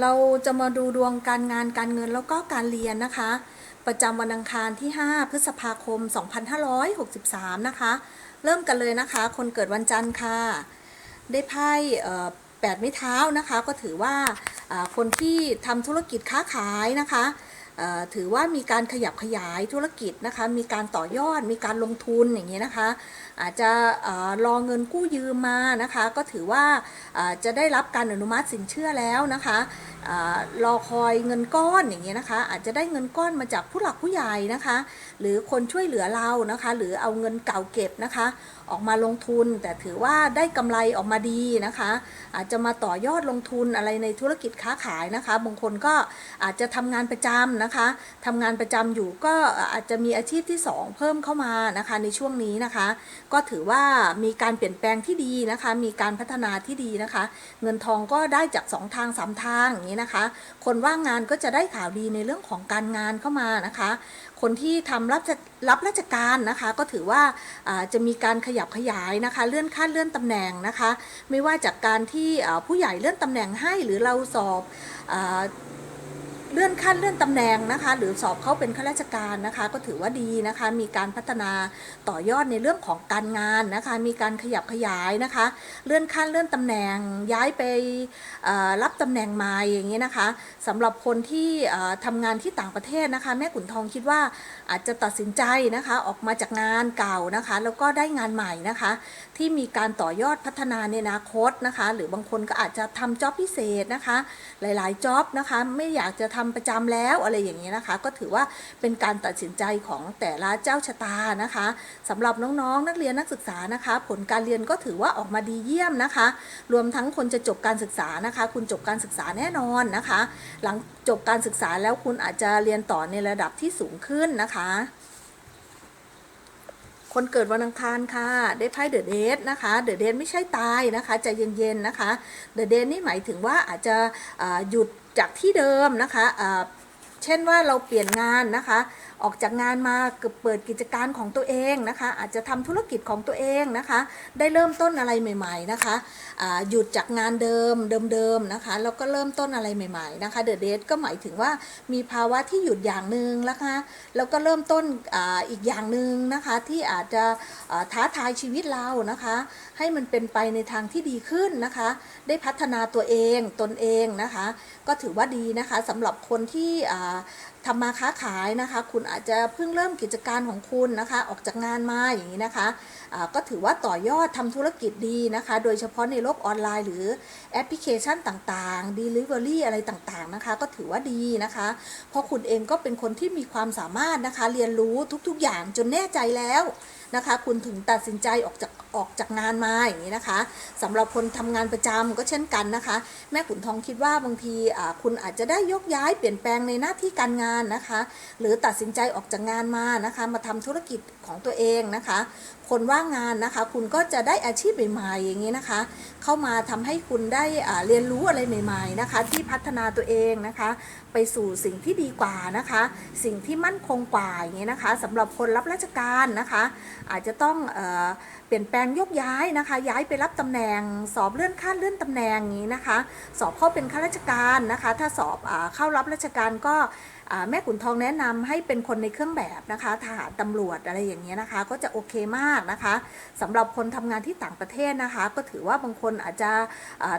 เราจะมาดูดวงการงานการเงินแล้วก็การเรียนนะคะ ประจำวันอังคารที่ 5 พฤษภาคม 2563 นะคะ เริ่มกันเลยนะคะ คนเกิดวันจันทร์ค่ะ ได้ไพ่แปดไม้เท้านะคะ ก็ถือว่าคนที่ทำธุรกิจค้าขายนะคะถือว่ามีการขยับขยายธุรกิจนะคะ มีการต่อยอด มีการลงทุนอย่างนี้ยนะคะ อาจจะเออรอเงินกู้ยืมมานะคะ ก็ถือว่าจะได้รับการอนุมัติสินเชื่อแล้วนะคะรอคอยเงินก้อนอย่างเงี้ยนะคะ อาจจะได้เงินก้อนมาจากผู้หลักผู้ใหญ่นะคะ หรือคนช่วยเหลือเรานะคะ หรือเอาเงินเก่าเก็บนะคะ ออกมาลงทุน แต่ถือว่าได้กำไรออกมาดีนะคะ อาจจะมาต่อยอดลงทุนอะไรในธุรกิจค้าขายนะคะบางคนก็อาจจะทำงานประจำนะคะทำงานประจำอยู่ก็อาจจะมีอาชีพที่ 2 เพิ่มเข้ามานะคะในช่วงนี้นะคะก็ถือว่ามีการเปลี่ยนแปลงที่ดีนะคะ มีการพัฒนาที่ดีนะคะ เงินทองก็ได้จาก 2 ทาง3ทางอย่างนี้นะคะ คนว่างงานก็จะได้ข่าวดีในเรื่องของการงานเข้ามานะคะ คนที่ทำรับรับราชการนะคะ ก็ถือว่าจะมีการขยับขยายนะคะ เลื่อนขั้นเลื่อนตำแหน่งนะคะ ไม่ว่าจากการที่ผู้ใหญ่เลื่อนตำแหน่งให้หรือเราสอบ เลื่อนขั้นเลื่อนตำแหน่งนะคะ หรือสอบเข้าเป็นข้าราชการนะคะ ก็ถือว่าดีนะคะ มีการพัฒนาต่อยอดในเรื่องของการงานนะคะ มีการขยับขยายนะคะ เลื่อนขั้นเลื่อนตำแหน่งย้ายไปรับตำแหน่งใหม่อย่างนี้นะคะสำหรับคนที่ทำงานที่ต่างประเทศนะคะ แม่ขุนทองคิดว่าอาจจะตัดสินใจนะคะออกมาจากงานเก่านะคะ แล้วก็ได้งานใหม่นะคะ ที่มีการต่อยอดพัฒนาในอนาคตนะคะ หรือบางคนก็อาจจะทำจ็อบพิเศษนะคะ หลายๆจ็อบนะคะไม่อยากจะทำประจำแล้วอะไรอย่างนี้ยนะคะ ก็ถือว่าเป็นการตัดสินใจของแต่ละเจ้าชะตานะคะสำหรับน้องๆ นักเรียนนักศึกษานะคะ ผลการเรียนก็ถือว่าออกมาดีเยี่ยมนะคะ รวมทั้งคนจะจบการศึกษานะคะ คุณจบการศึกษาแน่นอนนะคะ หลังจบการศึกษาแล้วคุณอาจจะเรียนต่อในระดับที่สูงขึ้นนะคะ คนเกิดวันอังคารค่ะ ได้ไพ่เดอะเดทนะคะเดอะเดทไม่ใช่ตายนะคะใจเย็นๆนะคะเดอะเดทนี่หมายถึงว่าอาจจะหยุดจากที่เดิมนะคะเช่นว่าเราเปลี่ยนงานนะคะ ออกจากงานมาเกิดเปิดกิจการของตัวเองนะคะ อาจจะทำธุรกิจของตัวเองนะคะ ได้เริ่มต้นอะไรใหม่ ๆนะคะอ่าหยุดจากงานเดิมเดิมๆนะคะแล้วก็เริ่มต้นอะไรใหม่ ๆนะคะเดอะเดทก็หมายถึงว่ามีภาวะที่หยุดอย่างหนึ่งนะคะแล้วก็เริ่มต้นออีกอย่างหนึ่งนะคะที่อาจจะท้าทายชีวิตเรานะคะ ให้มันเป็นไปในทางที่ดีขึ้นนะคะ ได้พัฒนาตัวเองตนเองนะคะ ก็ถือว่าดีนะคะสำหรับคนที่ทำมาค้าขายนะคะ คุณอาจจะเพิ่งเริ่มกิจการของคุณนะคะ ออกจากงานมาอย่างนี้นะคะ ก็ถือว่าต่อยอดทำธุรกิจดีนะคะ โดยเฉพาะในโลกออนไลน์ หรือแอปพลิเคชันต่างๆ Delivery อะไรต่างๆนะคะ ก็ถือว่าดีนะคะ เพราะคุณเองก็เป็นคนที่มีความสามารถนะคะ เรียนรู้ทุกๆอย่างจนแน่ใจแล้วนะคะ คุณถึงตัดสินใจออกจากออกจากงานมาอย่างนี้นะคะสำหรับคนทำงานประจำก็เช่นกันนะคะ แม่ขุนทองคิดว่าบางทีคุณอาจจะได้ยกย้ายเปลี่ยนแปลงในหน้าที่การงานนะคะ หรือตัดสินใจออกจากงานมานะคะ มาทำธุรกิจของตัวเองนะคะ คนว่างงานนะคะ คุณก็จะได้อาชีพใหม่ๆอย่างนี้นะคะ เข้ามาทำให้คุณได้อ่าเรียนรู้อะไรใหม่ ๆนะคะ ที่พัฒนาตัวเองนะคะ ไปสู่สิ่งที่ดีกว่านะคะ สิ่งที่มั่นคงกว่าอย่างนี้นะคะสำหรับคนรับราชการนะคะ อาจจะต้องเอเปลี่ยนแปลงยกย้ายนะคะ ย้ายไปรับตำแหน่ง สอบเลื่อนขั้นเลื่อนตำแหน่งอย่างนี้นะคะ สอบเข้าเป็นข้าราชการนะคะ ถ้าสอบอเข้ารับราชการก็ แม่ขุนทองแนะนำให้เป็นคนในเครื่องแบบนะคะทหารตำรวจอะไรอย่างเงี้ยนะคะ ก็จะโอเคมากนะคะสำหรับคนทำงานที่ต่างประเทศนะคะ ก็ถือว่าบางคนอาจจะ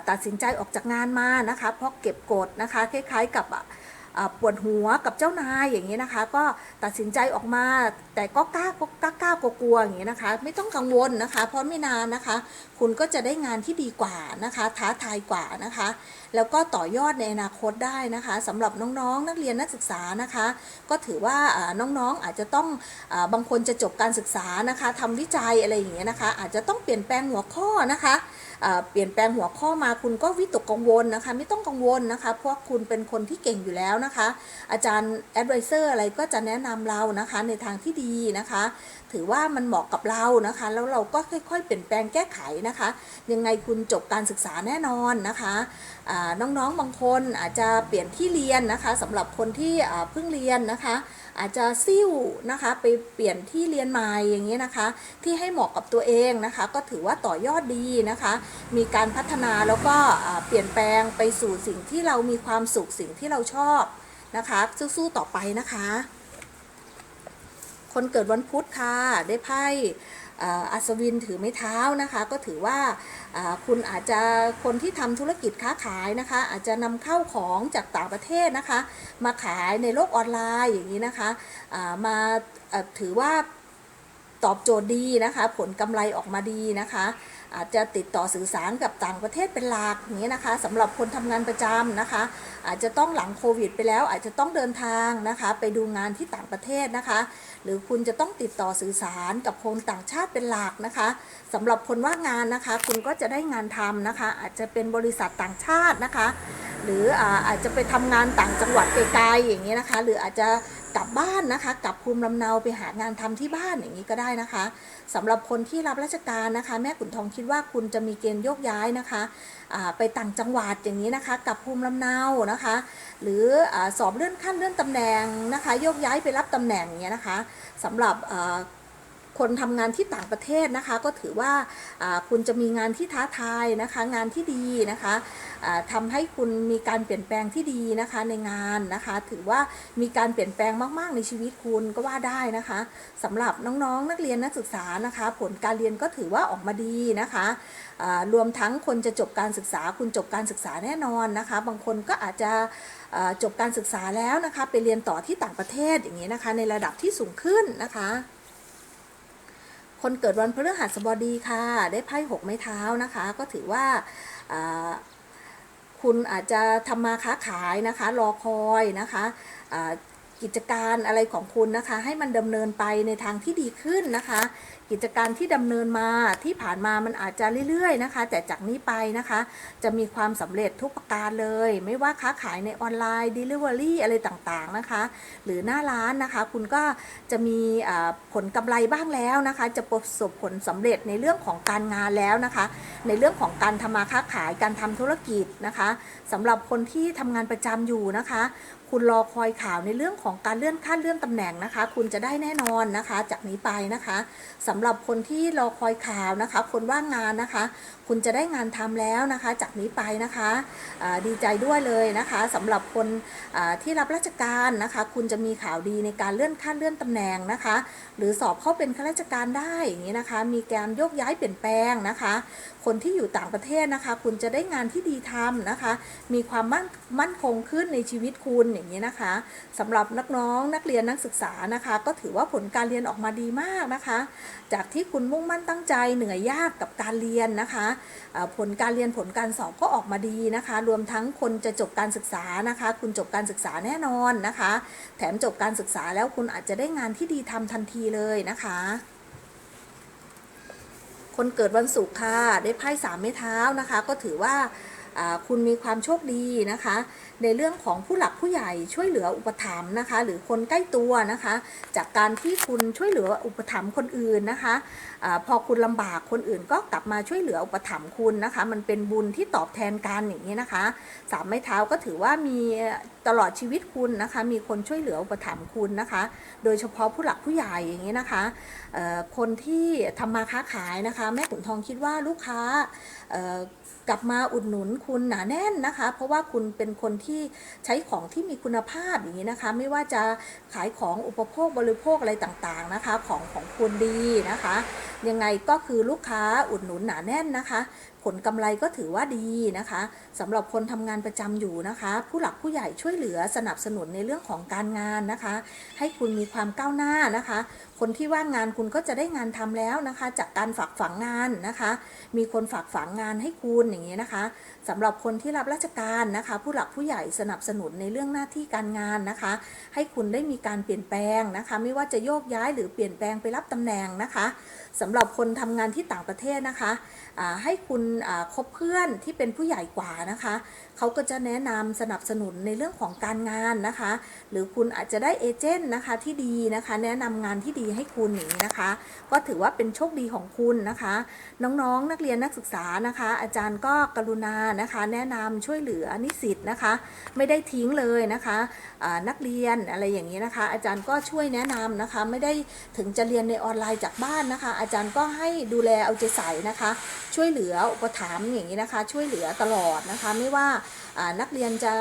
ตัดสินใจออกจากงานมานะคะ เพราะเก็บกดนะคะคล้ายๆกับปวดหัวกับเจ้านายอย่างนี้นะคะ ก็ตัดสินใจออกมา แต่ก็กล้ากล้ากล้ากลัวกลัวอย่างนี้นะคะ ไม่ต้องกังวลนะคะ เพราะไม่นานนะคะ คุณก็จะได้งานที่ดีกว่านะคะ ท้าทายกว่านะคะแล้วก็ต่อยอดในอนาคตได้นะคะสำหรับน้องๆ นักเรียนนักศึกษานะคะ ก็ถือว่าน้องๆอาจจะต้องอบางคนจะจบการศึกษานะคะทำวิจัยอะไรอย่างเงี้ยนะคะ อาจจะต้องเปลี่ยนแปลงหัวข้อนะคะเปลี่ยนแปลงหัวข้อมาคุณก็วิตกกังวลนะคะ ไม่ต้องกังวลนะคะ เพราะคุณเป็นคนที่เก่งอยู่แล้วนะคะ อาจารย์แอดไวเซอร์อะไรก็จะแนะนำเรานะคะในทางที่ดีนะคะ ถือว่ามันเหมาะกับเรานะคะ แล้วเราก็ค่อยๆเปลี่ยนแปลงแก้ไขนะคะ ยังไงคุณจบการศึกษาแน่นอนนะคะน้องๆบางคนอาจจะเปลี่ยนที่เรียนนะคะสำหรับคนที่เพิ่งเรียนนะคะ อาจจะซิ่วนะคะไปเปลี่ยนที่เรียนใหม่อย่างนี้นะคะ ที่ให้เหมาะกับตัวเองนะคะ ก็ถือว่าต่อยอดดีนะคะ มีการพัฒนาแล้วก็เปลี่ยนแปลงไปสู่สิ่งที่เรามีความสุขสิ่งที่เราชอบนะคะ สู้ๆต่อไปนะคะ คนเกิดวันพุธค่ะ ได้ไพ่อัศวินถือไม้เท้านะคะ ก็ถือว่าคุณอาจจะคนที่ทำธุรกิจค้าขายนะคะ อาจจะนำเข้าของจากต่างประเทศนะคะ มาขายในโลกออนไลน์อย่างนี้นะคะมาถือว่าตอบโจทย์ดีนะคะ ผลกำไรออกมาดีนะคะ อาจจะติดต่อสื่อสารกับต่างประเทศเป็นหลักอย่างนี้นะคะสำหรับคนทำงานประจำนะคะ อาจจะต้องหลังโควิด ไปแล้ว อาจจะต้องเดินทางนะคะ ไปดูงานที่ต่างประเทศนะคะ หรือคุณจะต้องติดต่อสื่อสารกับคนต่างชาติเป็นหลักนะคะสำหรับคนว่างงานนะคะ คุณก็จะได้งานทำนะคะ อาจจะเป็นบริษัทต่างชาตินะคะ หรืออาจจะไปทำงานต่างจังหวัดไกลๆอย่างนี้นะคะ หรืออาจจะ ลับบ้านนะคะกลับภูมิลำเนาไปหางานทำที่บ้านอย่างนี้ก็ได้นะคะสำหรับคนที่รับราชการนะคะ แม่ขุนทองคิดว่าคุณจะมีเกณฑ์โยกย้ายนะคะไปต่างจังหวัดอย่างนี้นะคะกลับภูมิลำเนานะคะ หรืออสอบเลื่อนขั้นเลื่อนตำแหน่งนะคะ โยกย้ายไปรับตำแหน่งอย่างเงี้ยนะคะสำหรับ คนทำงานที่ต่างประเทศนะคะ ก็ถือว่าคุณจะมีงานที่ท้าทายนะคะ งานที่ดีนะคะอ่าทำให้คุณมีการเปลี่ยนแปลงที่ดีนะคะในงานนะคะ ถือว่ามีการเปลี่ยนแปลงมากๆในชีวิตคุณก็ว่าได้นะคะสำหรับน้องๆนักเรียนนักศึกษานะคะ ผลการเรียนก็ถือว่าออกมาดีนะคะรวมทั้งคนจะจบการศึกษา คุณจบการศึกษาแน่นอนนะคะ บางคนก็อาจจะจบการศึกษาแล้วนะคะ ไปเรียนต่อที่ต่างประเทศอย่างนี้นะคะ ในระดับที่สูงขึ้นนะคะ คนเกิดวันพฤหัสบดีค่ะ ได้ไพ่หกไม้เท้านะคะ ก็ถือว่าคุณอาจจะทำมาค้าขายนะคะ รอคอยนะคะ กิจการอะไรของคุณนะคะ ให้มันดำเนินไปในทางที่ดีขึ้นนะคะ กิจการที่ดำเนินมาที่ผ่านมามันอาจจะเรื่อยๆนะคะ แต่จากนี้ไปนะคะ จะมีความสำเร็จทุกประการเลย ไม่ว่าค้าขายในออนไลน์ Delivery อะไรต่างๆนะคะ หรือหน้าร้านนะคะ คุณก็จะมีผลกำไรบ้างแล้วนะคะ จะประสบผลสำเร็จในเรื่องของการงานแล้วนะคะ ในเรื่องของการทำมาค้าขายการทำธุรกิจนะคะสำหรับคนที่ทำงานประจำอยู่นะคะ คุณรอคอยข่าวในเรื่องของการเลื่อนขั้นเลื่อนตำแหน่งนะคะ คุณจะได้แน่นอนนะคะ จากนี้ไปนะคะสำหรับคนที่รอคอยข่าวนะคะ คนว่างงานนะคะ คุณจะได้งานทำแล้วนะคะ จากนี้ไปนะคะดีใจด้วยเลยนะคะสำหรับคนที่รับราชการนะคะ คุณจะมีข่าวดีในการเลื่อนขั้นเลื่อนตำแหน่งนะคะ หรือสอบเข้าเป็นข้าราชการได้อย่างนี้นะคะ มีการโยกย้ายเปลี่ยนแปลงนะคะ คนที่อยู่ต่างประเทศนะคะ คุณจะได้งานที่ดีทำนะคะ มีความมั่น มั่นคงขึ้นในชีวิตคุณอย่างนี้นะคะสำหรับนักน้องนักเรียนนักศึกษานะคะ ก็ถือว่าผลการเรียนออกมาดีมากนะคะ จากที่คุณมุ่งมั่นตั้งใจเหนื่อยยากกับการเรียนนะคะ ผลการเรียนผลการสอบก็ออกมาดีนะคะ รวมทั้งคนจะจบการศึกษานะคะ คุณจบการศึกษาแน่นอนนะคะ แถมจบการศึกษาแล้วคุณอาจจะได้งานที่ดีทำทันทีเลยนะคะคนเกิดวันศุกร์ค่ะได้ไพ่สามไม้เท้านะคะ ก็ถือว่า คุณมีความโชคดีนะคะ ในเรื่องของผู้หลักผู้ใหญ่ช่วยเหลืออุปถัมภ์นะคะ หรือคนใกล้ตัวนะคะ จากการที่คุณช่วยเหลืออุปถัมภ์คนอื่นนะคะอพอคุณลำบากคนอื่นก็กลับมาช่วยเหลืออุปถัมภ์คุณนะคะ มันเป็นบุญที่ตอบแทนกันอย่างนี้นะคะสามไม้เท้าก็ถือว่ามี ตลอดชีวิตคุณนะคะ มีคนช่วยเหลืออุปถัมภ์คุณนะคะ โดยเฉพาะผู้หลักผู้ใหญ่อย่างนี้นะคะ คนที่ทำมาค้าขายนะคะ แม่ขุนทองคิดว่าลูกค้ากลับมาอุดหนุนคุณหนาแน่นนะคะ เพราะว่าคุณเป็นคนที่ใช้ของที่มีคุณภาพอย่างนี้นะคะ ไม่ว่าจะขายของอุปโภคบริโภคอะไรต่างๆนะคะ ของของคุณดีนะคะ ยังไงก็คือลูกค้าอุดหนุนหนาแน่นนะคะ ผลกำไรก็ถือว่าดีนะคะ สำหรับคนทำงานประจำอยู่นะคะ ผู้หลักผู้ใหญ่ช่วยเหลือสนับสนุนในเรื่องของการงานนะคะ ให้คุณมีความก้าวหน้านะคะ คนที่ว่างงานคุณก็จะได้งานทำแล้วนะคะ จากการฝากฝังงานนะคะ มีคนฝากฝังงานให้คุณอย่างนี้นะคะสำหรับคนที่รับราชการนะคะ ผู้หลักผู้ใหญ่สนับสนุนในเรื่องหน้าที่การงานนะคะ ให้คุณได้มีการเปลี่ยนแปลงนะคะ ไม่ว่าจะโยกย้ายหรือเปลี่ยนแปลงไปรับตำแหน่งนะคะสำหรับคนทำงานที่ต่างประเทศนะคะให้คุณคบเพื่อนที่เป็นผู้ใหญ่กว่านะคะ เขาก็จะแนะนำสนับสนุนในเรื่องของการงานนะคะ หรือคุณอาจจะได้เอเจนต์นะคะที่ดีนะคะ แนะนำงานที่ดีให้คุณอย่างนี้นะคะ ก็ถือว่าเป็นโชคดีของคุณนะคะ น้องๆนักเรียนนักศึกษานะคะ อาจารย์ก็กรุณานะคะ แนะนำช่วยเหลือนิสิตนะคะ ไม่ได้ทิ้งเลยนะคะนักเรียนอะไรอย่างนี้นะคะ อาจารย์ก็ช่วยแนะนำนะคะ ไม่ได้ถึงจะเรียนในออนไลน์จากบ้านนะคะ อาจารย์ก็ให้ดูแลเอาใจใส่นะคะ ช่วยเหลืออุปถัมภ์อย่างนี้นะคะ ช่วยเหลือตลอดนะคะ ไม่ว่านักเรียนจะ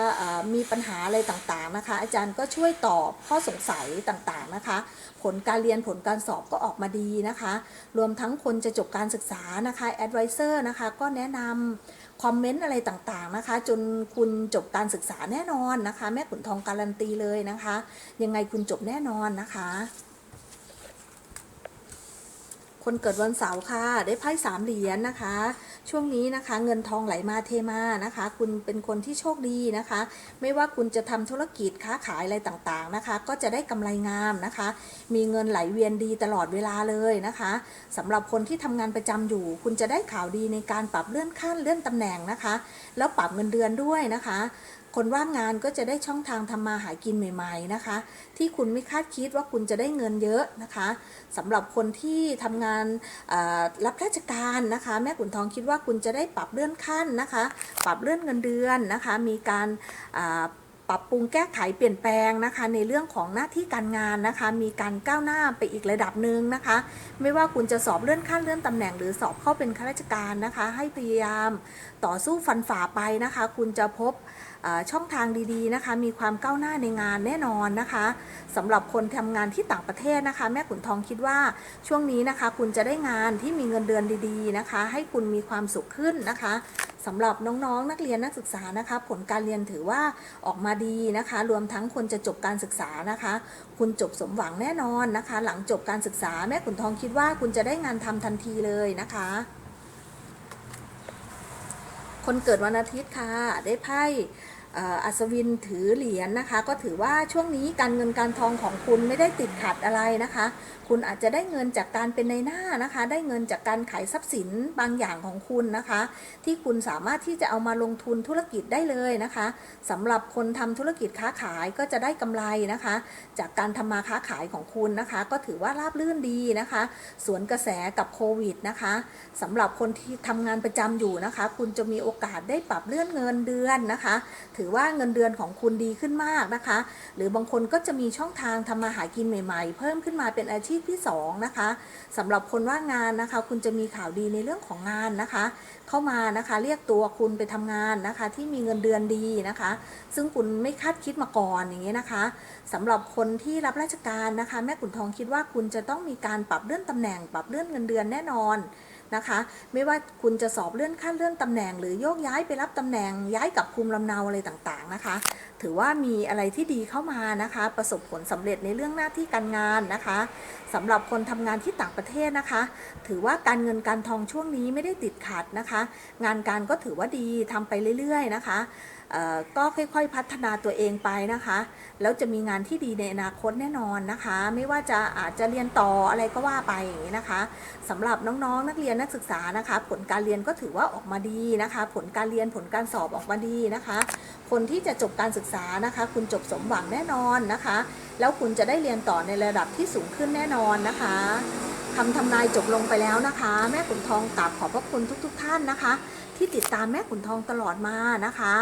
มีปัญหาอะไรต่างๆนะคะ อาจารย์ก็ช่วยตอบข้อสงสัยต่างๆนะคะ ผลการเรียนผลการสอบก็ออกมาดีนะคะ รวมทั้งคนจะจบการศึกษานะคะ advisor นะคะก็แนะนำคอมเมนต์อะไรต่างๆนะคะ จนคุณจบการศึกษาแน่นอนนะคะ แม่ขุนทองการันตีเลยนะคะ ยังไงคุณจบแน่นอนนะคะ คนเกิดวันเสาร์ค่ะ ได้ไพ่สามเหรียญนะคะ ช่วงนี้นะคะ เงินทองไหลมาเทมานะคะ คุณเป็นคนที่โชคดีนะคะ ไม่ว่าคุณจะทำธุรกิจค้าขายอะไรต่างๆนะคะ ก็จะได้กำไรงามนะคะ มีเงินไหลเวียนดีตลอดเวลาเลยนะคะสำหรับคนที่ทำงานประจำอยู่ คุณจะได้ข่าวดีในการปรับเลื่อนขั้นเลื่อนตำแหน่งนะคะ แล้วปรับเงินเดือนด้วยนะคะ คนว่างงานก็จะได้ช่องทางทำมาหากินใหม่ๆนะคะ ที่คุณไม่คาดคิดว่าคุณจะได้เงินเยอะนะคะสำหรับคนที่ทำงานรับราชการนะคะ แม่ขุนทองคิดว่าคุณจะได้ปรับเลื่อนขั้นนะคะ ปรับเลื่อนเงินเดือนนะคะ มีการปรับปรุงแก้ไขเปลี่ยนแปลงนะคะ ในเรื่องของหน้าที่การงานนะคะ มีการก้าวหน้าไปอีกระดับหนึ่งนะคะ ไม่ว่าคุณจะสอบเลื่อนขั้นเลื่อนตำแหน่งหรือสอบเข้าเป็นข้าราชการนะคะ ให้พยายามต่อสู้ฟันฝ่าไปนะคะ คุณจะพบ ช่องทางดีๆนะคะ มีความก้าวหน้าในงานแน่นอนนะคะสำหรับคนทำงานที่ต่างประเทศนะคะ แม่ขุนทองคิดว่าช่วงนี้นะคะ คุณจะได้งานที่มีเงินเดือนดีๆนะคะ ให้คุณมีความสุขขึ้นนะคะสำหรับน้องๆ นักเรียนนักศึกษานะคะ ผลการเรียนถือว่าออกมาดีนะคะ รวมทั้งคนจะจบการศึกษานะคะ คุณจบสมหวังแน่นอนนะคะ หลังจบการศึกษาแม่ขุนทองคิดว่าคุณจะได้งานทำทันทีเลยนะคะ คนเกิดวันอาทิตย์ค่ะ ได้ไพ่ อัศวินถือเหรียญนะคะ ก็ถือว่าช่วงนี้การเงินการทองของคุณไม่ได้ติดขัดอะไรนะคะ คุณอาจจะได้เงินจากการเป็นในหน้านะคะ ได้เงินจากการขายทรัพย์สินบางอย่างของคุณนะคะ ที่คุณสามารถที่จะเอามาลงทุนธุรกิจได้เลยนะคะสำหรับคนทำธุรกิจค้าขายก็จะได้กำไรนะคะ จากการทำมาค้าขายของคุณนะคะ ก็ถือว่าราบรื่นดีนะคะ สวนกระแสกับโควิดนะคะสำหรับคนที่ทำงานประจำอยู่นะคะ คุณจะมีโอกาสได้ปรับเลื่อนเงินเดือนนะคะ ถือือว่าเงินเดือนของคุณดีขึ้นมากนะคะ หรือบางคนก็จะมีช่องทางทำมาหากินใหม่ ๆ เพิ่มขึ้นมาเป็นอาชีพที่สองนะคะสำหรับคนว่างงานนะคะ คุณจะมีข่าวดีในเรื่องของงานนะคะ เข้ามานะคะ เรียกตัวคุณไปทำงานนะคะ ที่มีเงินเดือนดีนะคะ ซึ่งคุณไม่คาดคิดมาก่อนอย่างนี้นะคะสำหรับคนที่รับราชการนะคะ แม่ขุนทองคิดว่าคุณจะต้องมีการปรับเลื่อนตำแหน่ง ปรับเลื่อนเงินเดือนแน่นอน นะคะ ไม่ว่าคุณจะสอบเลื่อนขั้นเลื่อนตำแหน่ง หรือโยกย้ายไปรับตำแหน่งย้ายกับภูมิลำเนาอะไรต่างๆนะคะ ถือว่ามีอะไรที่ดีเข้ามานะคะ ประสบผลสำเร็จในเรื่องหน้าที่การงานนะคะสำหรับคนทำงานที่ต่างประเทศนะคะ ถือว่าการเงินการทองช่วงนี้ไม่ได้ติดขัดนะคะ งานการก็ถือว่าดีทำไปเรื่อยๆนะคะ ก็ค่อยๆพัฒนาตัวเองไปนะคะ แล้วจะมีงานที่ดีในอนาคตแน่นอนนะคะ ไม่ว่าจะอาจจะเรียนต่ออะไรก็ว่าไปอย่างนี้นะคะสำหรับน้องๆ นักเรียนนักศึกษานะคะ ผลการเรียนก็ถือว่าออกมาดีนะคะ ผลการเรียนผลการสอบออกมาดีนะคะ คนที่จะจบการศึกษานะคะ คุณจบสมหวังแน่นอนนะคะ แล้วคุณจะได้เรียนต่อในระดับที่สูงขึ้นแน่นอนนะคะคำทำนายจบลงไปแล้วนะคะ แม่ขุนทองกราบขอบพระคุณทุก ๆ ท่านนะคะ ที่ติดตามแม่ขุนทองตลอดมานะคะ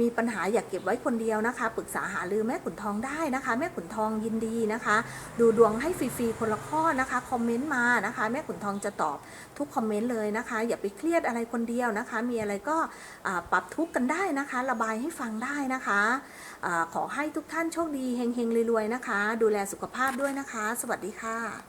มีปัญหาอยากเก็บไว้คนเดียวนะคะ ปรึกษาหารือแม่ขุนทองได้นะคะ แม่ขุนทองยินดีนะคะ ดูดวงให้ฟรีๆคนละข้อนะคะคอมเมนต์มานะคะ แม่ขุนทองจะตอบทุกคอมเมนต์เลยนะคะ อย่าไปเครียดอะไรคนเดียวนะคะ มีอะไรก็ปรับทุกข์กันได้นะคะ ระบายให้ฟังได้นะคะอขอให้ทุกท่านโชคดีเฮงๆรวยๆนะคะ ดูแลสุขภาพด้วยนะคะ สวัสดีค่ะ